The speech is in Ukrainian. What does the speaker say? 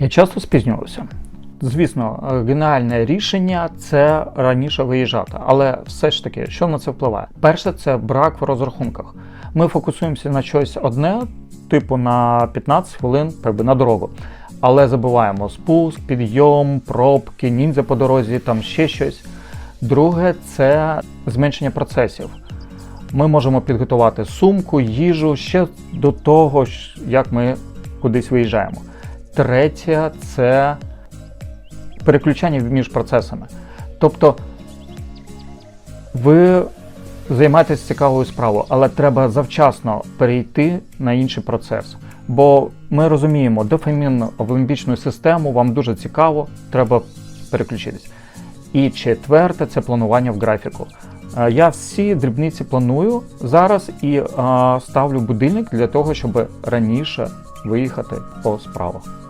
Я часто спізнювався. Звісно, геніальне рішення це раніше виїжджати, але все ж таки, що на це впливає? Перше, це брак в розрахунках. Ми фокусуємося на щось одне, типу на 15 хвилин якби, на дорогу. Але забуваємо спуск, підйом, пробки, ніндзя по дорозі, там ще щось. Друге це зменшення процесів. Ми можемо підготувати сумку, їжу ще до того, як ми кудись виїжджаємо. Третє це переключання між процесами. Тобто ви займаєтесь цікавою справою, але треба завчасно перейти на інший процес. Бо ми розуміємо, дофамін в лімбічну систему вам дуже цікаво, треба переключитись. І четверте це планування в графіку. Е, Я всі дрібниці планую зараз і е, ставлю будильник для того, щоб раніше виїхати по справах.